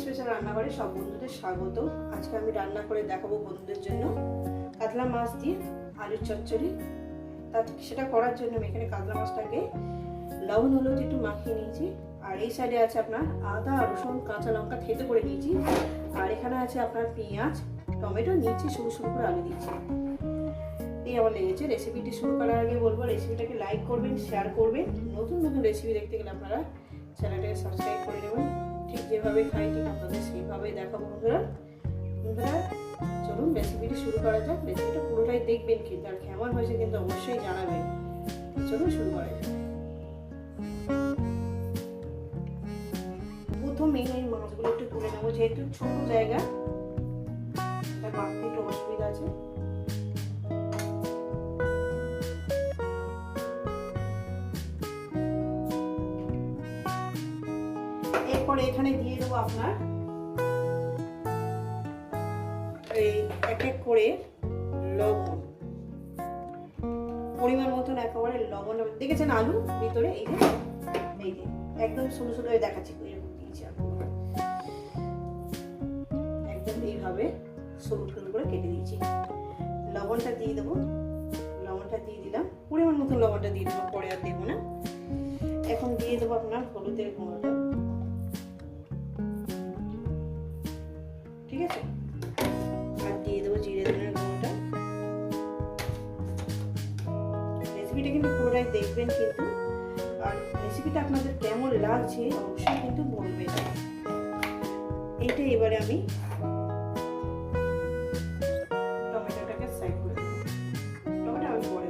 Special রান্নাঘরে সব বন্ধুদের স্বাগত। আজকে আমি রান্না করে দেখাবো বন্ধুদের জন্য কাতলা মাছ দিয়ে আলুর চচ্চড়ি। তার সেটা করার জন্য আমি এখানে কাতলা মাছটাকে লবণ, হলুদ একটু মাখিয়ে নিয়েছি। আর এই সাইডে আছে আপনার আদা, রসুন, কাঁচা লঙ্কা থেতে করে নিয়েছি। আর এখানে আছে আপনার পেঁয়াজ, টমেটো নিয়েছি সরু সরু করে আলু দিয়েছি। এই আমার লেগেছে রেসিপিটি শুরু করার আগে বলব রেসিপিটাকে লাইক করবেন শেয়ার করবেন। নতুন নতুন রেসিপি দেখতে গেলে আপনারা চ্যানেলটাকে সাবস্ক্রাইব করে নেবেন। ঠিক যেভাবে খাই ঠিক আপনাদের সেইভাবে দেখাবো বন্ধুরা। বন্ধুরা, চলুন রেসিপিটি শুরু করা যাক। রেসিপিটা পুরোটাই দেখবেন কিন্তু, আর কেমন হয়েছে কিন্তু অবশ্যই জানাবেন। চলুন শুরু করা যাক। প্রথমে এই মাছগুলো একটু তুলে নেব, যেহেতু ছোট জায়গা। এরপরে এখানে দিয়ে দেবো আপনার। এই এক এক করে লবণ। পরিমাণ মতন একেবারে লবণ। দেখেছেন আলু ভিতরে? এই যে, এই একদম ছোটো ছোটো হয়ে দেখাচ্ছি এরকম দিয়েছি একদম এইভাবে সরু সরু করে কেটে দিয়েছি। লবণটা দিয়ে দেবো। লবণটা দিয়ে দিলাম। পরিমাণ মতন লবণটা দিয়ে দেবো, পরে আর দেবো না। এখন দিয়ে দেবো আপনার হলুদের গুঁড়োটা। রেসিপিটা কিন্তু পুরোটাই দেখবেন কিন্তু। আর রেসিপিটা আপনাদের কেমন লাগছে, অবশ্যই কিন্তু বলবেন। এইটা এবারে আমি টমেটোটাকে সাইড করে টমেটো আমি পরে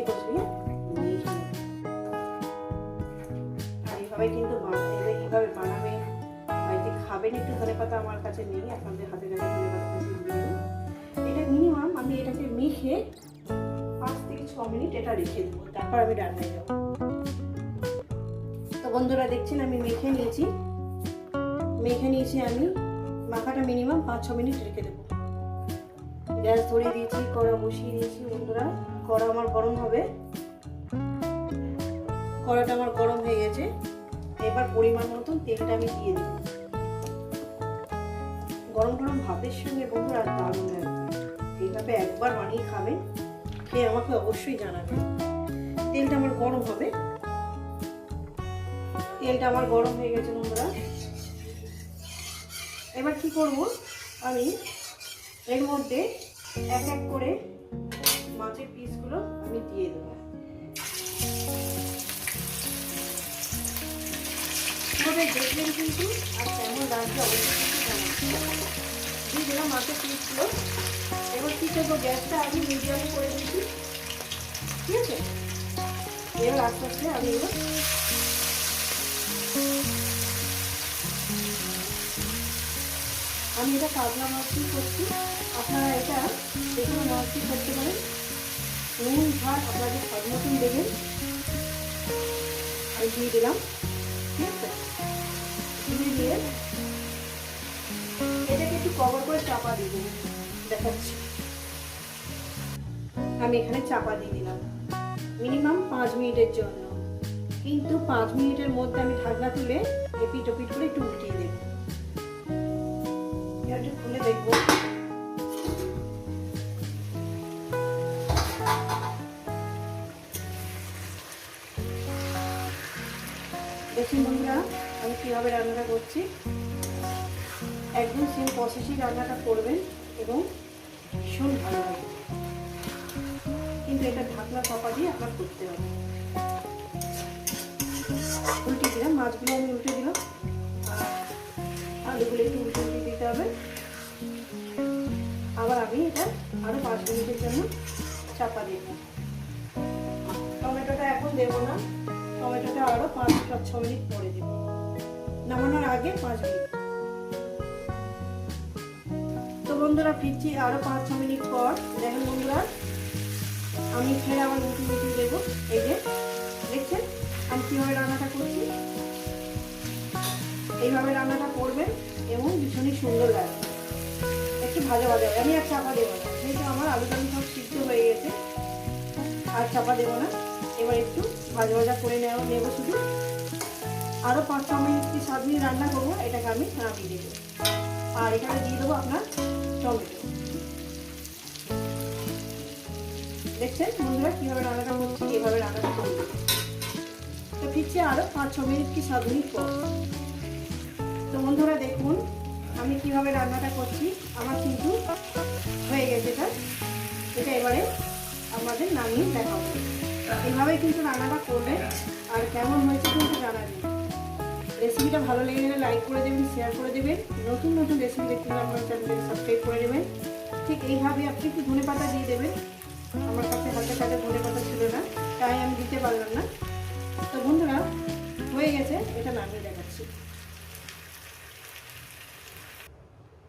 এটা আমি আর এইভাবে কিন্তু বানাবে এইভাবে বানাবে খাবেন, একটু ধনে পাতা আমার কাছে নেই, আপনাদের হাতে কাছে ধনে পাতা এটা মিনিমাম আমি এটাকে মেখে পাঁচ থেকে ছ মিনিট এটা রেখে দেবো, তারপর আমি রান্নায় যাব। তো বন্ধুরা, দেখছেন আমি মেখে নিয়েছি। মেখে নিয়েছি আমি, মাখাটা মিনিমাম পাঁচ ছ মিনিট রেখে দেবো। গ্যাস ধরিয়ে দিয়েছি, কড়া বসিয়ে দিয়েছি বন্ধুরা। কড়া আমার গরম হবে। কড়াটা আমার গরম হয়ে গেছে। এবার পরিমাণ মতন তেলটা আমি দিয়ে দিই বন্ধুরা দারুণ এইভাবে একবার বানিয়ে খাবেন খেয়ে আমাকে অবশ্যই জানাবেন তেলটা আমার গরম হবে। তেলটা আমার গরম হয়ে গেছে বন্ধুরা। এবার কি করব? আমি এর মধ্যে এক এক করে মাছের পিসগুলো আমি দিয়ে দেবো। দেখবেন কিন্তু, আর কেমন লাগছে অবশ্যই কিন্তু জানাবেন। দিয়ে দিলাম মাছের পিসগুলো। এবার কি করব? গ্যাসটা আমি মিডিয়ামে করে দিচ্ছি। ঠিক আছে? এবার আস্তে আস্তে আমি এবার আমি এটা কাতলা মাছ দিয়ে করছি। আপনারা এটা যে কোনো মাছ দিয়ে করতে পারেন। নুন, ঝাল আপনাদের স্বাদ মতন দেবেন। আমি দিয়ে দিলাম। ঠিক আছে? দিয়ে দিয়ে কভার করে চাপা দিয়ে দেবো দেখাচ্ছি। আমি এখানে চাপা দিয়ে দিলাম। মিনিমাম পাঁচ মিনিটের জন্য। কিন্তু পাঁচ মিনিটের মধ্যে আমি ঢাকনা তুলে এপিট ওপিট করে একটু উল্টিয়ে দেবো। একটু খুলে দেখব। দেখুন বন্ধুরা, আমি কীভাবে রান্নাটা করছি। একদম সেম প্রসেসই রান্নাটা করবেন এবং ভীষণ ভালো হবে। কিন্তু এটা ঢাকনা চাপা দিয়ে আপনার করতে হবে। উল্টে দিলাম, মাছগুলো আমি উল্টে দিলাম। আলুগুলো একটু উল্টে উল্টে দিতে হবে। আবার আমি এটা আরও পাঁচ মিনিটের জন্য চাপা দেব টমেটোটা এখন দেবো না। টমেটোটা আরও পাঁচ পাঁচ ছ মিনিট পরে দেবো। নামানোর আগে পাঁচ মিনিট। বন্ধুরা ফিরছি আরও পাঁচ ছ মিনিট পর। দেখেন বন্ধুরা, আমি ফের আবার উঁচু উঁচু দেবো। এই যে, দেখছেন? আমি কীভাবে রান্নাটা করছি? এইভাবে রান্নাটা করবেন এবং ভীষণই সুন্দর লাগবে একটু ভাজা ভাজা। আমি আর চাপা দেবো যেহেতু আমার আলু টালু সব সিদ্ধ হয়ে গেছে, আর চাপা দেবো না। এবার একটু ভাজা ভাজা করে নেওয়া নেব শুধু। আরও পাঁচ ছ মিনিট কি সাত মিনিট রান্না করব, এটাকে আমি নামিয়ে দেবো। আর এখানে দিয়ে দেবো আপনার টমেটো দেখছেন? বন্ধুরা, কীভাবে রান্নাটা করছি এভাবে রান্নাটা করব তো ফিরছে আরও পাঁচ, ছ মিনিট কি সাত মিনিট পর। তো বন্ধুরা, দেখুন, আমি কীভাবে রান্নাটা করছি। আমার কিন্তু হয়ে গেছে এটা। এটা এবারে আমাদের নামিয়ে দেখাবো। এইভাবে কিন্তু রান্নাটা করবে আর কেমন হয়েছে, কিন্তু জানাবেন রেসিপিটা ভালো লেগে গেলে লাইক করে দেবেন শেয়ার করে দেবেন। নতুন নতুন রেসিপি দেখতে হলে আমার চ্যানেলকে সাবস্ক্রাইব করে দেবেন ঠিক এইভাবে আপনি একটু ধনে পাতা দিয়ে দেবেন। আমার কাছে হাতে কাছে ধনে পাতা ছিল না, তাই আমি দিতে পারলাম না। তো বন্ধুরা, হয়ে গেছে, এটা নামিয়ে দেখাচ্ছি।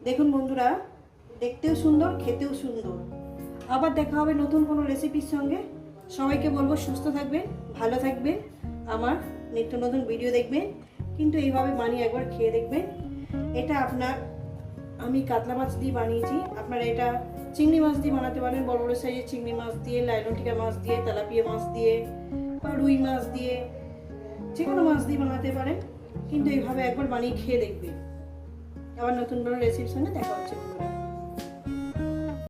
দেখুন বন্ধুরা, দেখতেও সুন্দর, খেতেও সুন্দর। আবার দেখা হবে নতুন কোনো রেসিপির সঙ্গে। সবাইকে বলব, সুস্থ থাকবেন, ভালো থাকবেন। আমার নিত্য নতুন ভিডিও দেখবেন। কিন্তু এইভাবে বানিয়ে একবার খেয়ে দেখবেন। এটা আপনার, আমি কাতলা মাছ দিয়ে বানিয়েছি। আপনারা এটা চিংড়ি মাছ দিয়ে বানাতে পারেন, বড় বড় সাইজের চিংড়ি মাছ দিয়ে লাইলনটিকা মাছ দিয়ে, তেলাপিয়া মাছ দিয়ে বা রুই মাছ দিয়ে যে কোনো মাছ দিয়ে বানাতে পারেন। কিন্তু এইভাবে একবার বানিয়ে খেয়ে দেখবেন। আবার নতুন বড় রেসিপির সঙ্গে দেখা হচ্ছে বন্ধুরা।